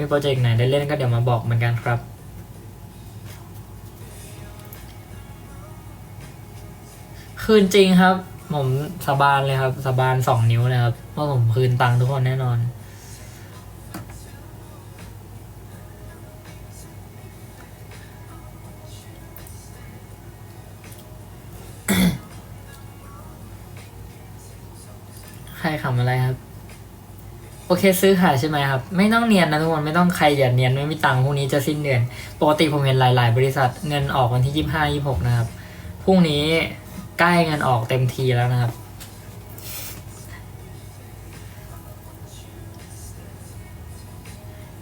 มีโปรเจกต์ไหนได้เล่นก็เดี๋ยวมาบอกเหมือนกันครับ คืนจริงครับ ผมสบานเลยครับ สบานสองนิ้วนะครับว่าะผมคืนตังค์ทุกคนแน่นอนใครขำอะไรครับ โอเคซื้อขายใช่ไหมครับ ไม่ต้องเนียนนะทุกคนไม่ต้องใครอย่าเนียนไม่มีตังค์พรุ่งนี้จะสิ้นเดือน ปกติผมเห็นหลาย ๆ บริษัทเงินออกวันที่ยี่ห้ายี่หกนะครับพรุ่งนี้ใกล้เงินออกเต็มทีแล้วนะครับ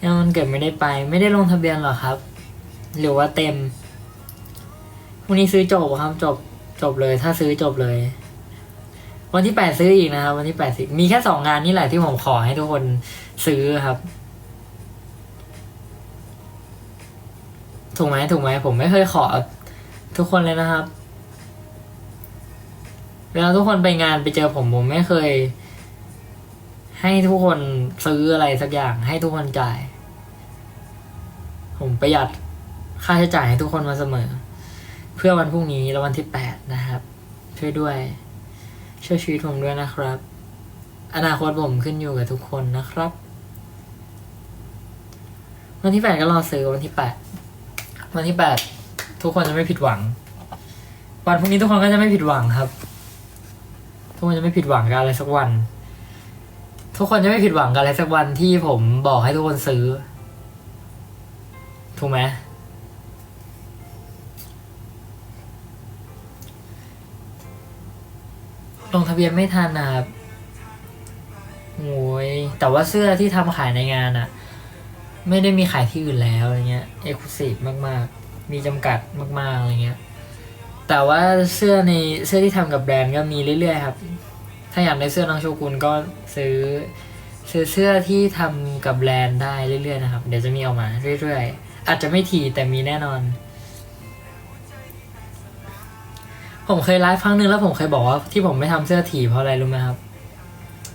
ยังมันเกิดไม่ได้ไป ไม่ได้ลงทะเบียนหรอครับ หรือว่าเต็มพรุ่งนี้ซื้อจบครับ จบจบเลย ถ้าซื้อจบเลย วันที่แปดซื้ออีกนะครับ วันที่แปดสิมีแค่สองงานนี่แหละที่ผมขอให้ทุกคนซื้อครับ ถูกไหมถูกไหมผมไม่เคยขอ ทุกคนเลยนะครับเวลาทุกคนไปงานไปเจอผมผมไม่เคย ให้ทุกคนซื้ออะไรสักอย่าง ให้ทุกคนจ่าย ผมประหยัดค่าใช้จ่ายให้ทุกคนมาเสมอ เพื่อวันพรุ่งนี้และวันที่แปดนะครับ ช่วยด้วย ช่วยชีวิตผมด้วยนะครับ อนาคตผมขึ้นอยู่กับทุกคนนะครับ วันที่แปดก็รอซื้อวันที่แปดวันที่แปดทุกคนจะไม่ผิดหวัง วันพรุ่งนี้ทุกคนก็จะไม่ผิดหวังครับ ทุกคนจะไม่ผิดหวังกับอะไรสักวัน ทุกคนจะไม่ผิดหวังกับอะไรสักวันที่ผมบอกให้ทุกคนซื้อ ถูกไหม เบียนไม่ทันนะครับโอ้ยแต่ว่าเสื้อที่ทำขายในงานอะไม่ได้มีขายที่อื่นแล้วอะไรเงี้ยเอกลุศิมากๆ มีจำกัดมากๆอะไรเงี้ยแต่ว่าเสื้อในเสื้อที่ทำกับแบรนด์ก็มีเรื่อยๆครับ ถ้าอยากได้เสื้อน้องโชกุนก็ซื้อซื้อเสื้อที่ทำกับแบรนด์ได้เรื่อยๆนะครับ เดี๋ยวจะมีออกมาเรื่อยๆ อาจจะไม่ถี่แต่มีแน่นอน ผมเคยไลฟ์ครั้งหนึ่งแล้วผมเคยบอกว่าที่ผมไม่ทำเสื้อถีเพราะอะไรรู้ไหมครับ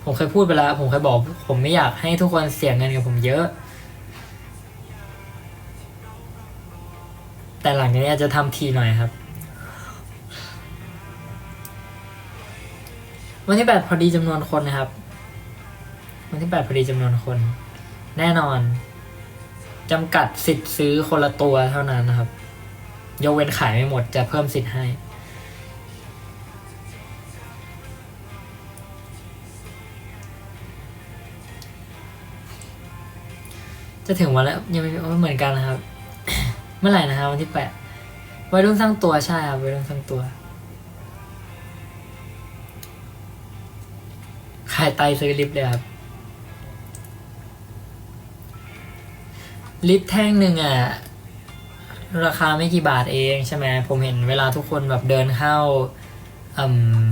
ผมเคยพูดไปแล้ว ผมเคยบอก ผมไม่อยากให้ทุกคนเสียเงินกับผมเยอะ แต่หลังจากนี้อาจจะทำทีหน่อยครับ วันที่แปดพอดีจำนวนคนนะครับ วันที่แปดพอดีจำนวนคน แน่นอนจำกัดสิทธิ์ซื้อคนละตัวเท่านั้นนะครับ ยกเว้นขายไม่หมดจะเพิ่มสิทธิ์ให้ จะถึงวันแล้วยังไม่เหมือนกันนะครับ เมื่อไหร่นะครับวันที่แปดวัยรุ่นสร้างตัวใช่ครับวัยรุ่นสร้างตัวขายไตซื้อลิฟต์เลยครับลิฟต์แท่งหนึ่งอะ ราคาไม่กี่บาทเองใช่ไหมผมเห็นเวลาทุกคนแบบเดินเข้าอืม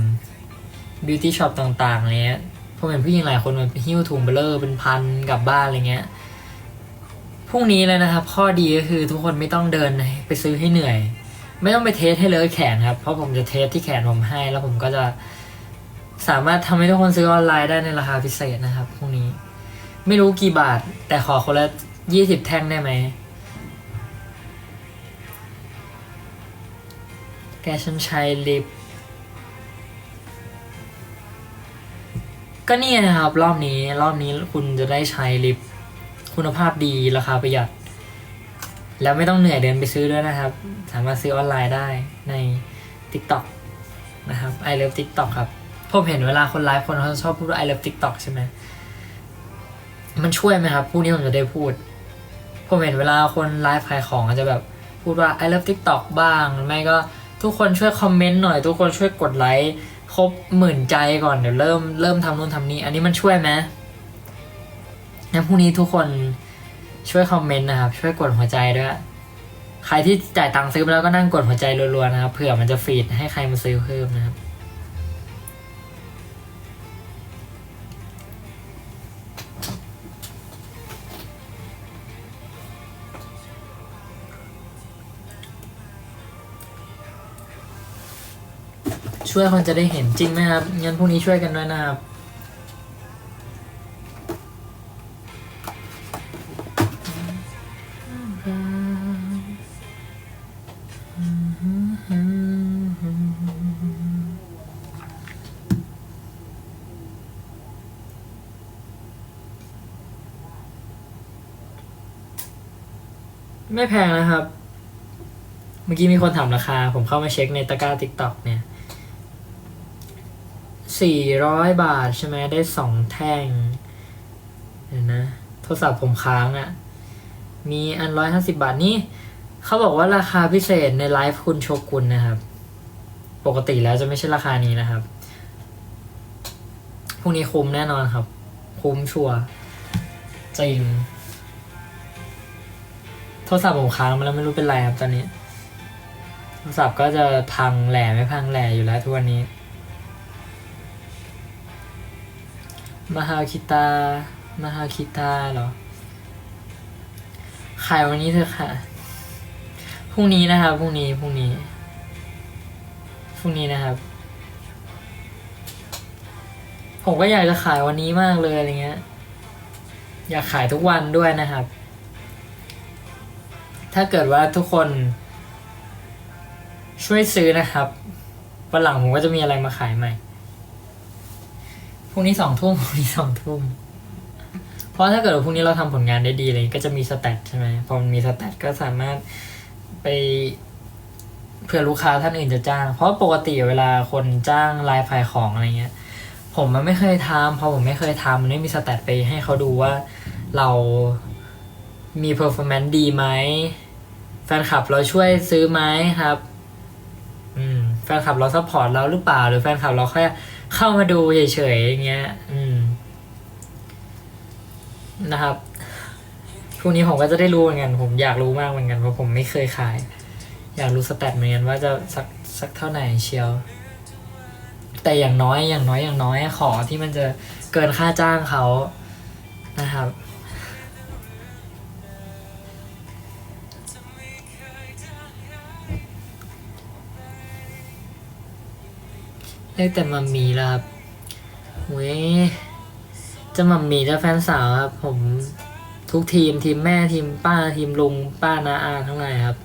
บิวตี้ช็อปต่างๆอะไรเนี้ยผมเห็นผู้หญิงหลายคนแบบหิ้วถุงเบลเลอร์เป็นพันกลับบ้านอะไรเงี้ย พรุ่งนี้เลยนะครับ ข้อดีก็คือทุกคนไม่ต้องเดินไปซื้อให้เหนื่อย ไม่ต้องไปเทสให้เลอะแขนครับ เพราะผมจะเทสที่แขนผมให้ แล้วผมก็จะสามารถทำให้ทุกคนซื้อออนไลน์ได้ในราคาพิเศษนะครับพรุ่งนี้ ไม่รู้กี่บาท แต่ขอคนละยี่สิบแท่งได้ไหมแกฉันใช้ลิป ก็เนี่ยนะครับ รอบนี้รอบนี้คุณจะได้ใช้ลิป คุณภาพดีราคาประหยัด แล้วไม่ต้องเหนื่อยเดินไปซื้อด้วยนะครับ สามารถซื้อออนไลน์ได้ใน TikTok นะครับ I love TikTok ครับผมเห็นเวลาคนไลฟ์คนเขาชอบพูดว่า I love TikTok ใช่ไหมมันช่วยไหมครับพรุ่งนี้ผมจะได้พูดผมเห็นเวลาคนไลฟ์ขายของก็จะแบบพูดว่า I love TikTok บ้างหรือไม่ก็ทุกคนช่วยคอมเมนต์หน่อย ทุกคนช่วยกดไลค์ครบหมื่นใจก่อนเดี๋ยวเริ่มเริ่มทำนู่นทำนี่อันนี้มันช่วยไหม งั้นพรุ่งนี้ทุกคนช่วยคอมเมนต์นะครับ ช่วยกดหัวใจด้วย ใครที่จ่ายตังค์ซื้อไปแล้วก็นั่งกดหัวใจรัวๆนะครับเผื่อมันจะฟีดให้ใครมาซื้อเพิ่มนะครับช่วยคนจะได้เห็นจริงไหมครับงั้นพรุ่งนี้ช่วยกันด้วยนะครับ ไม่แพงนะครับ เมื่อกี้มีคนถามราคา ผมเข้ามาเช็คในตะกร้าติ๊กต็อกเนี่ยสี่ร้อยบาทใช่ไหมได้สองแท่งเดี๋ยวนะ โทรศัพท์ผมค้างอะ่ะ มีอันร้อยห้าสิบาทนี่เขาบอกว่าราคาพิเศษในไลฟ์คุณโชกุนนะครับ ปกติแล้วจะไม่ใช่ราคานี้นะครับพรุ่งนี้คุ้มแน่นอนครับ คุ้มชัวร์จริง รศัพท์ผมค้างมาแล้วไม่รู้เป็นไรครับตอนนี้โทรศัพท์ก็จะพังแหล่ไม่พังแหล่อยู่แล้วทุกวันนี้มหาคิตามหาคิตาเหรอขายวันนี้เถอะค่ะ พรุ่งนี้นะครับ พรุ่งนี้ พรุ่งนี้ พรุ่งนี้นะครับ ผมก็อยากจะขายวันนี้มากเลยอะไรเงี้ย อยากขายทุกวันด้วยนะครับ ถ้าเกิดว่าทุกคนช่วยซื้อนะครับวันหลังผมก็จะมีอะไรมาขายใหม่ พรุ่งนี้สองทุ่มพรุ่งนี้สองทุ่ม เพราะถ้าเกิดว่าพรุ่งนี้เราทำผลงานได้ดีเลยก็จะมีสแตทใช่ไหม พอมันมีสแตทก็สามารถไปเผื่อลูกค้าท่านอื่นจะจ้าง เพราะปกติเวลาคนจ้างไลฟ์ขายของอะไรเงี้ย ผมมันไม่เคยทำเพอผมไม่เคยทำมันไม่มีสแตทไปให้เขาดูว่าเรามีเพอร์ฟอร์แมนซ์ดีไหม นคลับเราช่วยซื้อไหมครับ อืม แฟนคลับเราซัพพอร์ตเราหรือเปล่า หรือแฟนคลับเราแค่เข้ามาดูเฉยๆอย่างเงี้ย อืม นะครับพรุ่งนี้ผมก็จะได้รู้เหมือนกัน ผมอยากรู้มากเหมือนกันเพราะผมไม่เคยขาย อยากรู้สแตทเหมือนกันว่าจะสักสักเท่าไหร่เชียว แต่อย่างน้อยอย่างน้อยอย่างน้อยขอที่มันจะเกินค่าจ้างเขานะครับ เรียกแต่มัมมี่แล้วครับเว้ยจะมัมมี่จะแฟนสาวครับผมทุกทีมทีมแม่ทีมป้าทีมลุงป้านาอาทั้งหลายครับ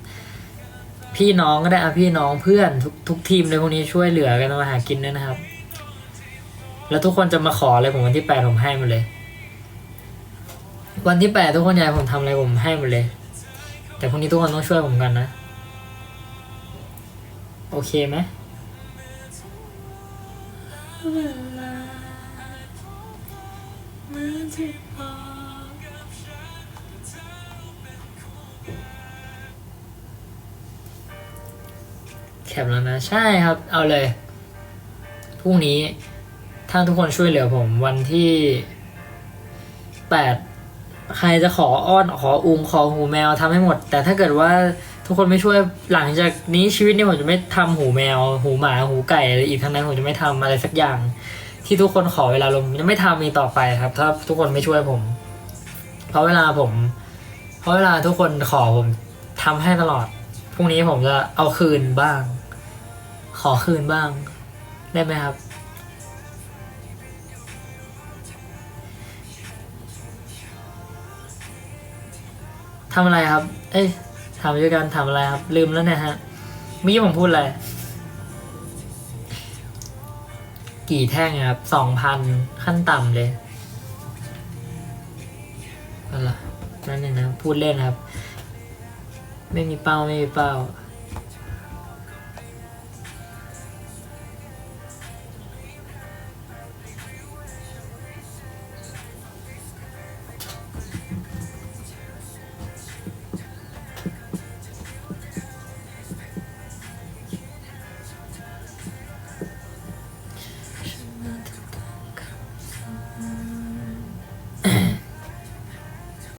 พี่น้องก็ได้อะพี่น้องเพื่อนทุกทุกทีมเลยพวกนี้ช่วยเหลือกันมาหากินด้วยนะครับ แล้วทุกคนจะมาขออะไรผมวันที่แปดผมให้หมดเลย วันที่แปดทุกคนอยากให้ผมทำอะไรผมให้หมดเลย แต่พรุ่งนี้ทุกคนต้องช่วยผมกันนะ โอเคไหม แคปแล้วนะใช่ครับ เอาเลยพรุ่งนี้ถ้าทุกคนช่วยเหลือผมวันที่แปดใครจะขออ้อนขออุงขอหูแมวทำให้หมด แต่ถ้าเกิดว่า ทุกคนไม่ช่วยหลังจากนี้ชีวิตนี้ผมจะไม่ทำหูแมว หูหมาหูไก่อะไรอีกทั้งนั้นผมจะไม่ทำอะไรสักอย่าง ที่ทุกคนขอเวลาลงจะไม่ทำอีกต่อไปครับ ถ้าทุกคนไม่ช่วยผม เพราะเวลาผม เพราะเวลาทุกคนขอผมทำให้ตลอดพรุ่งนี้ผมจะเอาคืนบ้าง ขอคืนบ้าง ได้ไหมครับทำอะไรครับ เอ้ย ทำด้วยกันทำอะไรครับ ลืมแล้วนะฮะเมื่อกี้ผมพูดอะไร กี่แท่งอะครับสองพันขั้นต่ำเลยอะไรนั่นเองนะ พูดเล่นครับ ไม่มีเป้า ไม่มีเป้า